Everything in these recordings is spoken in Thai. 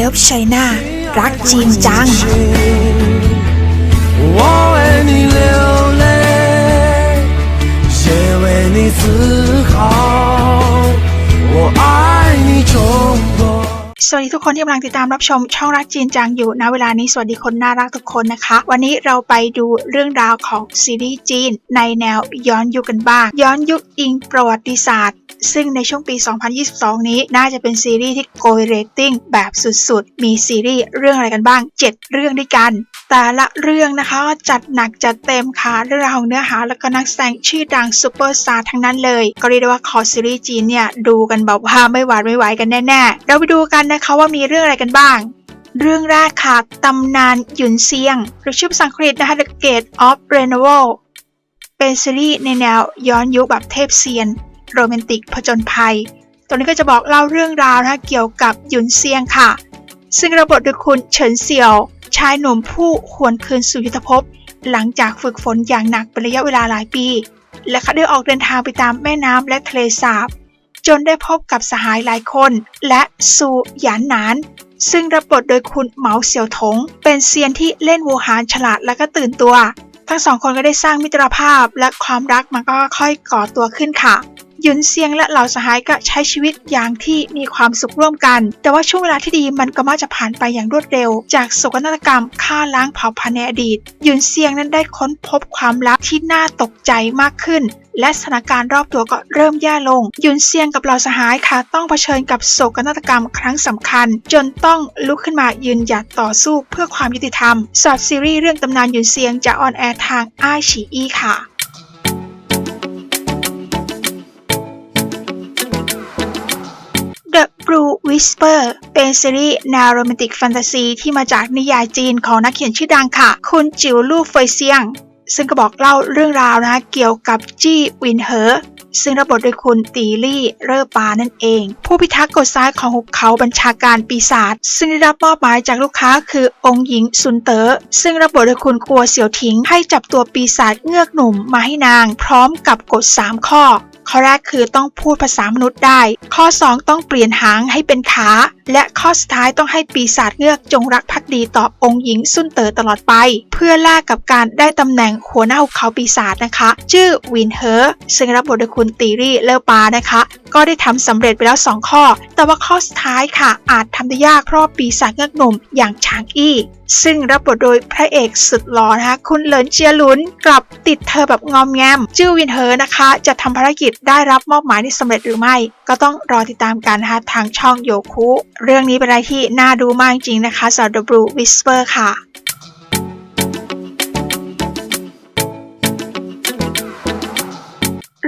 Love China รักจีนจัง 我为你流泪，也为你自豪。我爱你中国。 สวัสดีทุกคนที่กำลังติดตามรับชมช่องรักจีนจังอยู่ณเวลานี้สวัสดีคนน่ารักทุกคนนะคะ วันนี้เราไปดูเรื่องราวของซีรีส์จีน ในแนวย้อนยุคกันบ้าง ย้อนยุคอิงประวัติศาสตร์ ซึ่งในช่วงปี 2022 นี้น่าจะเป็นซีรีส์ที่โกยเรตติ้งแบบสุดๆ มีซีรีส์เรื่องอะไรกันบ้าง 7 เรื่องด้วยกัน แต่ละเรื่องนะคะจัดหนักจัดเต็มค่ะเรื่องราวของเนื้อหาแล้วก็นักแสดงชื่อดังซูเปอร์สตาร์ทั้งนั้นเลย ก็เรียกได้ว่าคอซีรีส์จีนเนี่ยดูกันแบบว่าไม่หวาดไม่ไหวกันแน่ๆ เราไปดูกันนะคะว่ามีเรื่องอะไรกันบ้างเรื่องแรกค่ะ ตำนานหยุนเซียง หรือชื่อภาษาอังกฤษนะคะ The Gate of Renewal เป็นซีรีส์ในแนวย้อนยุคแบบเทพเซียน โรแมนติกผจญภัยตัวนี้ก็จะบอกเล่าเรื่องราวนะคะเกี่ยวกับหยุนเซียงค่ะ ซึ่งระบทโดยคุณเฉินเซี่ยว ชายหนุ่มผู้หวนคืนสู่ยุทธภพ หลังจากฝึกฝนอย่างหนักเป็นระยะเวลาหลายปี และเขาได้ออกเดินทางไปตามแม่น้ำและทะเลสาบ จนได้พบกับสหายหลายคน และซูหยานหนานซึ่งรับบทโดยคุณเหมาเสี่ยวถง เป็นเซียนที่เล่นวูหารฉลาดและก็ตื่นตัว ทั้งสองคนก็ได้สร้างมิตรภาพและความรักมันก็ค่อยก่อตัวขึ้นค่ะ หยุนเซียงและเหล่าสหายก็ใช้ชีวิตอย่างที่มีความสุขร่วมกัน แต่ว่าช่วงเวลาที่ดีมันก็มักจะผ่านไปอย่างรวดเร็ว จากโศกนาฏกรรมฆ่าล้างเผ่าพันธุ์ในอดีตหยุนเซียงนั้นได้ค้นพบความลับที่น่าตกใจมากขึ้นและสถานการณ์รอบตัวก็เริ่มแย่ลง ยุนเซียงกับเหล่าสหายค่ะ ต้องเผชิญกับโศกนาฏกรรมครั้งสำคัญ จนต้องลุกขึ้นมายืนหยัดต่อสู้เพื่อความยุติธรรมสำหรับซีรีส์เรื่องตำนานยุนเซียงจะออนแอร์ทางอ้ายฉีอีค่ะ Whisper เป็นซีรีส์แนวโรแมนติกแฟนตาซีที่มาจากนิยายจีนของนักเขียนชื่อดังค่ะ คุณจิวลู่เฟยเซียง ซึ่งก็บอกเล่าเรื่องราวนะเกี่ยวกับจี้วินเหอซึ่งรับบทโดยคุณตีลี่เร่อปานั่นเอง ผู้พิทักษ์กฎซ้ายของหุบเขาบัญชาการปีศาจซึ่งได้รับมอบหมายจากลูกค้าคือองค์หญิงซุนเตอ๋อซึ่งรับบทโดยคุณกัวเสี่ยวถิงให้จับตัวปีศาจเงือกหนุ่มมาให้นาง พร้อมกับกฎ 3 ข้อ ข้อแรกคือต้องพูดภาษามนุษย์ได้ ข้อ 2 ต้องเปลี่ยนหางให้เป็นขาและข้อสุดท้ายต้องให้ปีศาจเงือกจงรักภักดีต่อองค์หญิงซุนเต๋อตลอดไป เพื่อแลกกับการได้ตำแหน่งหัวหน้าหุบเขาปีศาจนะคะ ชื่อวินเฮอร์ซึ่งรับบทโดยคุณตีรี่เลอปานะคะ ก็ได้ทำสำเร็จไปแล้ว 2 ข้อ แต่ว่าข้อสุดท้ายค่ะ อาจทำได้ยากเพราะปีศาจเงือกหนุ่มอย่างชางอี้ซึ่งรับบทโดยพระเอกสุดหล่อนะคะ คุณเลินเจียลุนกลับติดเธอแบบงอมแงม ชื่อวินเฮอร์นะคะ จะทำภารกิจได้รับมอบหมายนี้สำเร็จหรือไม่ ก็ต้องรอติดตามกันนะคะทางช่องโยคุเรื่องนี้เป็นอะไรที่น่าดูมากจริงๆนะคะสำหรับ The Blue Whisper ค่ะ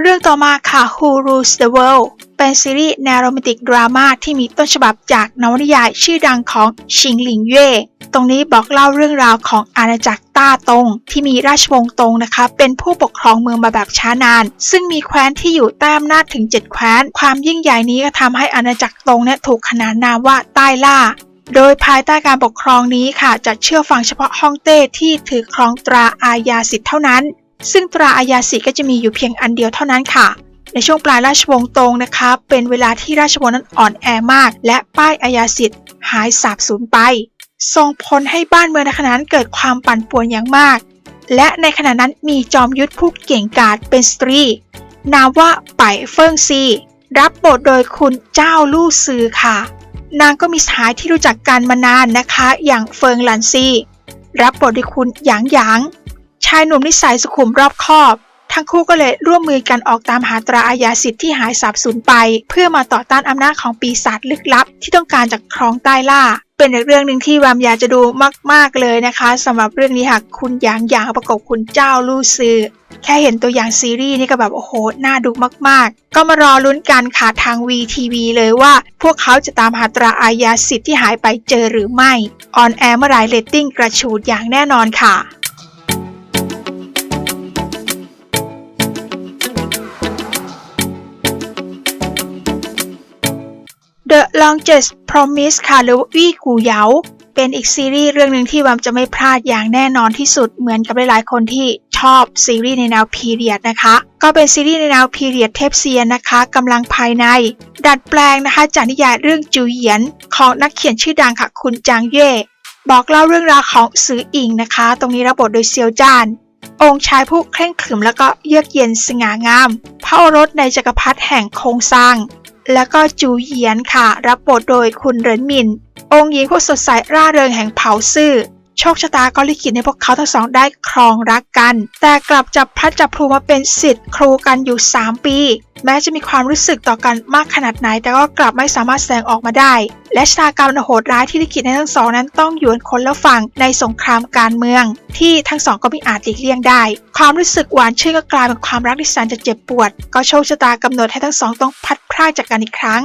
เรื่องต่อมาค่ะ Who Rules the World เป็นซีรีส์แนวโรแมนติกดราม่าที่มีต้นฉบับจากนวนิยายชื่อดังของชิงหลิงเย่ ตรงนี้บอกเล่าเรื่องราวของอาณาจักรต้าตง ที่มีราชวงศ์ตงนะคะ เป็นผู้ปกครองเมืองมาแบบช้านาน ซึ่งมีแคว้นที่อยู่ใต้อำนาจถึง 7 แคว้น ความยิ่งใหญ่นี้ก็ทำให้อาณาจักรตงเนี่ยถูกขนานนามว่าใต้ล่าโดยภายใต้การปกครองนี้ค่ะ จะเชื่อฟังเฉพาะฮ่องเต้ที่ถือครองตราอาญาสิทธิ์เท่านั้น ซึ่งตราอาญาสิทธิ์ก็จะมีอยู่เพียงอันเดียวเท่านั้นค่ะ ในช่วงปลายราชวงศ์ตงนะคะ เป็นเวลาที่ราชวงศ์นั้นอ่อนแอมาก และป้ายอาญาสิทธิ์หายสาบสูญไป ส่งผลให้บ้านเมืองในขณะนั้นเกิดความปั่นป่วนอย่างมาก และในขณะนั้นมีจอมยุทธผู้เก่งกาจเป็นสตรี นามว่าไปเฟิงซี รับบทโดยคุณเจ้าลู่ซือค่ะ นางก็มีสหายที่รู้จักกันมานานนะคะ อย่างเฟิงหลันซี รับบทโดยคุณหยางหยาง ชายหนุ่มนิสัยสุขุมรอบคอบ ทั้งคู่ก็เลยร่วมมือกันออกตามหาตราอาญาสิทธิ์ที่หายสาบสูญไป เพื่อมาต่อต้านอำนาจของปีศาจลึกลับ ที่ต้องการจะครองใต้ล่าเป็นอีกเรื่องหนึ่งที่แวมอยากจะดูมาก ๆ เลยนะคะสำหรับเรื่องนี้ค่ะคุณหยางหยางประกบคุณเจ้าลู่ซือแค่เห็นตัวอย่างซีรีส์นี่ก็แบบโอ้โห น่าดูมาก ๆ ก็มารอลุ้นกันค่ะทาง VTV เลยว่า พวกเขาจะตามหาตราอาญาสิทธิ์ที่หายไปเจอหรือไม่ ออนแอร์เมื่อไรเรตติ้งกระฉูดอย่างแน่นอนค่ะ The Longest Promise ค่ะหรือวี่กูเหยาเป็นอีกซีรีส์เรื่องหนึ่งที่วัมจะไม่พลาดอย่างแน่นอนที่สุดเหมือนกับหลายๆคนที่ชอบซีรีส์ในแนวพีเรียดนะคะ ก็เป็นซีรีส์ในแนวพีเรียดเทพเซียนนะคะกำลังภายใน ดัดแปลงนะคะจากนิยายเรื่องจูเหยียนของนักเขียนชื่อดังค่ะคุณจางเย่บอกเล่าเรื่องราวของซืออิงนะคะ ตรงนี้รับบทโดยเซียวจาน องค์ชายผู้เคร่งขรึมแล้วก็เยือกเย็นสง่างาม พระโอรสในจักรพรรดิแห่งโครงสร้าง แล้วก็จูเหยียนค่ะ รับบทโดยคุณเหรินหมิน องค์หญิงผู้สดใสร่าเริงแห่งเผาซื่อ โชคชะตาก็ลิขิตให้พวกเขาทั้งสองได้ครองรักกัน แต่กลับจับพลัดจับพลูมาเป็นสิทธิ์ครูกันอยู่ 3 ปี แม้จะมีความรู้สึกต่อกันมากขนาดไหน แต่ก็กลับไม่สามารถแสดงออกมาได้ และชะตากรรมโหดร้ายที่ลิขิตให้ทั้งสองนั้นต้องอยู่กันคนละฝั่งในสงครามการเมือง ที่ทั้งสองก็ไม่อาจหลีกเลี่ยงได้ ความรู้สึกหวานชื่นก็กลายเป็นความรักที่แสนจะเจ็บปวด ก็โชคชะตากำหนดให้ทั้งสองต้องพัด พรากจากกันอีกครั้ง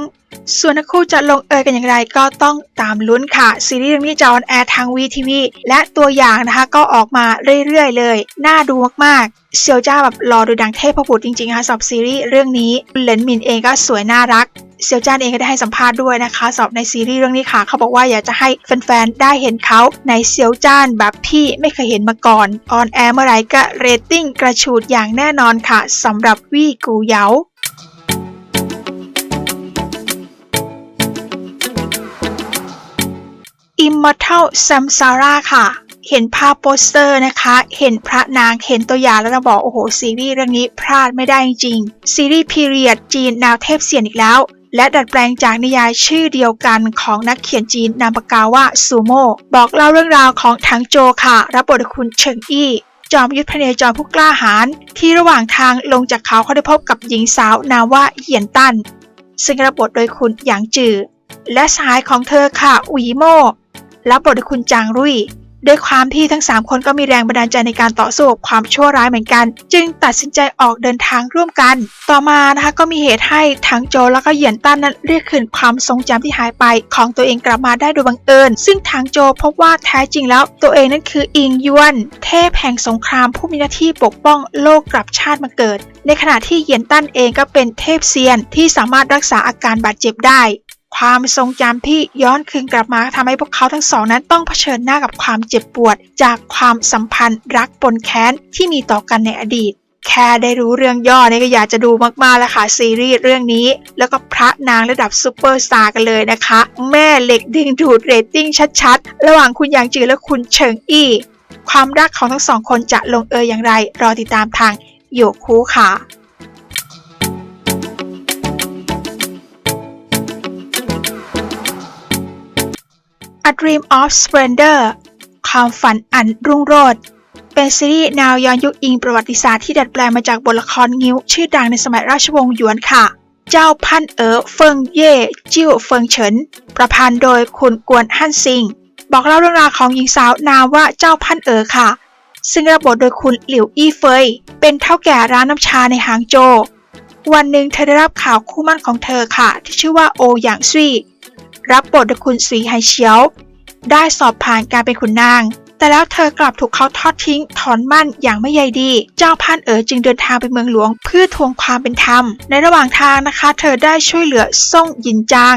ส่วนทั้งคู่จะลงเอยกันอย่างไรก็ต้องตามลุ้นค่ะ ซีรีส์เรื่องนี้จะออนแอร์ทางวีทีวีและตัวอย่างนะคะก็ออกมาเรื่อยๆเลย น่าดูมากๆ เซียวจ้าแบบรอดูดังเทพบุตรจริงๆค่ะสำหรับซีรีส์เรื่องนี้เหลินหมินเองก็สวยน่ารักเซียวจ้านเองก็ได้ให้สัมภาษณ์ด้วยนะคะสำหรับในซีรีส์เรื่องนี้ค่ะ เขาบอกว่าอยากจะให้แฟนๆ ได้เห็นเขาในเซียวจ้านแบบที่ไม่เคยเห็นมาก่อนออนแอร์เมื่อไรก็เรตติ้งกระฉูดอย่างแน่นอนค่ะสำหรับวี่กูเยา Immortal Samsara ค่ะ เห็นภาพโปสเตอร์นะคะ เห็นพระนาง เห็นตัวอย่างแล้วเราบอก โอ้โห ซีรีส์เรื่องนี้พลาดไม่ได้จริง ซีรีส์พีเรียดจีนแนวเทพเสียนอีกแล้ว และดัดแปลงจากนิยายชื่อเดียวกันของนักเขียนจีนนามปากกาว่าซูโม่บอกเล่าเรื่องราวของถังโจค่ะ รับบทโดยคุณเฉิงอี้จอมยุทธพเนจรผู้กล้าหาญที่ระหว่างทางลงจากเขาเขาได้พบกับหญิงสาวนามว่าเหยียนตันซึ่งรับบทโดยคุณหยางจือ และสายของเธอค่ะอุยโม รับบทโดยคุณจางรุ่ยด้วยความที่ทั้ง 3 คนก็มีแรงบันดาลใจในการต่อสู้กับความชั่วร้ายเหมือนกัน จึงตัดสินใจออกเดินทางร่วมกัน ต่อมานะคะก็มีเหตุให้ทั้งโจแล้วก็เหยียนต้านนั้นเรียกคืนความทรงจำที่หายไป ของตัวเองกลับมาได้โดยบังเอิญ ซึ่งทางโจพบว่าแท้จริงแล้ว ตัวเองนั้นคืออิงยวน เทพแห่งสงครามผู้มีหน้าที่ปกป้องโลกกลับชาติมาเกิด ในขณะที่เหยียนตั้นเองก็เป็นเทพเซียนที่สามารถรักษาอาการบาดเจ็บได้ ความทรงจำที่ย้อนคืนกลับมาทำให้พวกเขาทั้งสองนั้นต้องเผชิญหน้ากับความเจ็บปวด จากความสัมพันธ์รักปนแค้นที่มีต่อกันในอดีต แค่ได้รู้เรื่องย่อเนี่ยก็อยากจะดูมากๆแล้วค่ะซีรีส์เรื่องนี้ แล้วก็พระนางระดับซูเปอร์สตาร์กันเลยนะคะ แม่เหล็กดึงดูดเรตติ้งชัดๆ ระหว่างคุณหยางจือและคุณเฉิงอี้ ความรักของทั้งสองคนจะลงเอยอย่างไร รอติดตามทางโยคูค่ะ A Dream of Splendor ความฝันอันรุ่งโรจน์เป็นซีรีส์แนวย้อนยุคอิงประวัติศาสตร์ที่ดัดแปลงมาจากบทละครงิ้ว ชื่อดังในสมัยราชวงศ์หยวนค่ะ เจ้าพันเอ๋อเฟิงเย่จิ้วเฟิงเฉิน ประพันธ์โดยคุณกวนฮั่นซิง บอกเล่าเรื่องราวของหญิงสาวนามว่าเจ้าพันเอ๋อค่ะ ซึ่งรับบทโดยคุณหลิวอี้เฟย เป็นเท่าแก่ร้านน้ำชาในหางโจววันหนึ่งเธอได้รับข่าวคู่มั่นของเธอค่ะ ที่ชื่อว่าโอหยางซุย รับบทโดยคุณสีไฮเฉียว ได้สอบผ่านการเป็นขุนนาง แต่แล้วเธอกลับถูกเขาทอดทิ้งถอนมั่นอย่างไม่ใยดี เจ้าพันเอ๋อจึงเดินทางไปเมืองหลวงเพื่อทวงความเป็นธรรม ในระหว่างทางนะคะ เธอได้ช่วยเหลือซ่งหยินจาง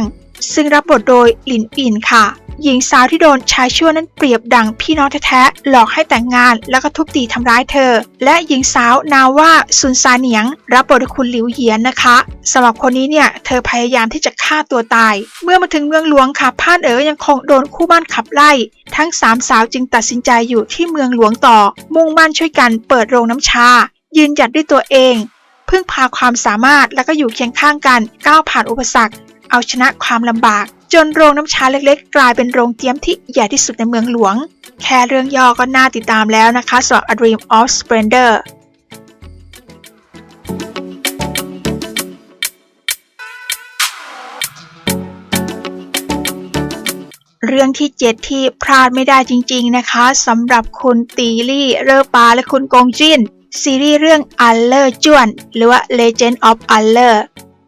ซึ่งรับบทโดยหลินอินค่ะ หญิงสาวที่โดนชายชั่วนั้นเปรียบดังพี่น้องแท้ๆหลอกให้แต่งงานแล้วก็ทุบตีทำร้ายเธอ และหญิงสาวนาว่าซุนซาเหนียง รับบทคุณหลิวเหยียนนะคะสำหรับคนนี้เนี่ยเธอพยายามที่จะฆ่าตัวตาย เมื่อมาถึงเมืองหลวงค่ะพานเอ๋อยังคงโดนคู่บ้านขับไล่ ทั้งสามสาวจึงตัดสินใจอยู่ที่เมืองหลวงต่อ มุ่งมั่นช่วยกันเปิดโรงน้ำชา ยืนหยัดด้วยตัวเอง พึ่งพาความสามารถแล้วก็อยู่เคียงข้างกันก้าวผ่านอุปสรรค เอาชนะความลำบาก จนโรงน้ำชาเล็กๆ กลายเป็นโรงเตี้ยมที่ใหญ่ที่สุดในเมืองหลวง แค่เรื่องย่อก็น่าติดตามแล้วนะคะสำหรับ A Dream of Splendor เรื่องที่ 7 ที่พลาดไม่ได้จริง ๆ นะคะสำหรับคุณตีลี่เรอปาและคุณกงจินซีรีส์เรื่องอัลเลอร์จวน หรือว่า Legend of Aller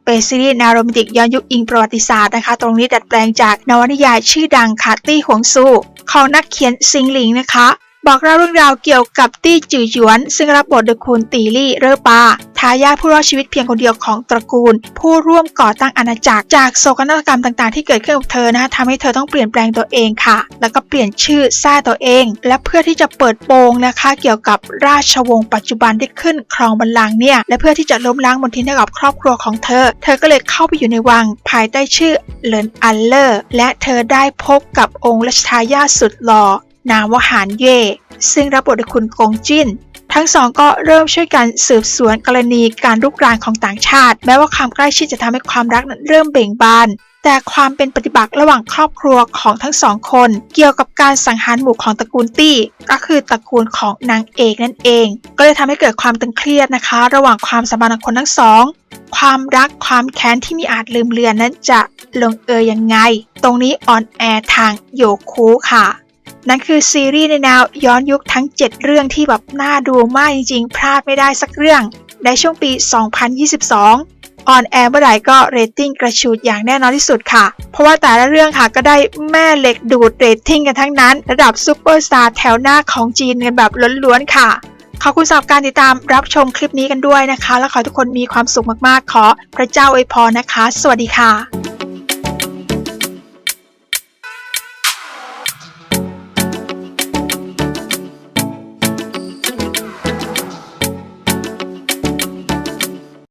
เป็นซีรีส์นาโรมติกย้อนยุคอิงประวัติศาสตร์นะคะ ตรงนี้ดัดแปลงจากนวนิยายชื่อดังคาตี้หวงซู ของนักเขียนซิงหลิงนะคะ บอกเล่าเรื่องราวเกี่ยวกับตี้จือหยวน ซึ่งรับบทโดยคุณตีลี่เรอปาทายาทผู้รอดชีวิตเพียงคนเดียวของตระกูล ผู้ร่วมก่อตั้งอาณาจักรจากโศกนาฏกรรมต่างๆที่เกิดขึ้นกับเธอนะคะทำให้เธอต้องเปลี่ยนแปลงตัวเองค่ะ แล้วก็เปลี่ยนชื่อสร้าตัวเอง และเพื่อที่จะเปิดโปงนะคะ เกี่ยวกับราชวงศ์ปัจจุบันที่ขึ้นครองบัลลังก์เนี่ยและเพื่อที่จะล้มล้างมนทินให้กับครอบครัวของเธอ เธอก็เลยเข้าไปอยู่ในวังภายใต้ชื่อเลนอัลเลอร์และเธอได้พบกับองค์รัชทายาทสุดหล่อ นามว่าหานเย่ซึ่งรับบทโดยคุณกงจินทั้งสองก็เริ่มช่วยกันสืบสวนกรณีการลุกรานของต่างชาติ แม้ว่าความใกล้ชิดจะทำให้ความรักนั้นเริ่มเบ่งบาน แต่ความเป็นปฏิบัติระหว่างครอบครัวของทั้งสองคน เกี่ยวกับการสังหารหมู่ของตระกูลตี้ ก็คือตระกูลของนางเอกนั่นเอง ก็เลยทำให้เกิดความตึงเครียดนะคะ ระหว่างความสัมพันธ์ของคนทั้งสองความรักความแค้นที่ไมีอาจลืมเลือนนั้นจะลงเอยยังไง ตรงนี้ออนแอร์ทางโยคูค่ะ นั่นคือซีรีส์ในแนวย้อนยุคทั้ง 7 เรื่องที่แบบน่าดูมากจริงๆ พลาดไม่ได้สักเรื่อง ในช่วงปี 2022 ออนแอร์เมื่อไหร่ก็เรตติ้งกระชูดอย่างแน่นอนที่สุดค่ะ เพราะว่าแต่ละเรื่องค่ะก็ได้แม่เหล็กดูดเรตติ้งกันทั้งนั้น ระดับซูเปอร์สตาร์แถวหน้าของจีนกันแบบล้วนๆค่ะขอบคุณสำหรับการติดตามรับชมคลิปนี้กันด้วยนะคะ และขอทุกคนมีความสุขมากๆ ขอพระเจ้าอวยพรนะคะ สวัสดีค่ะ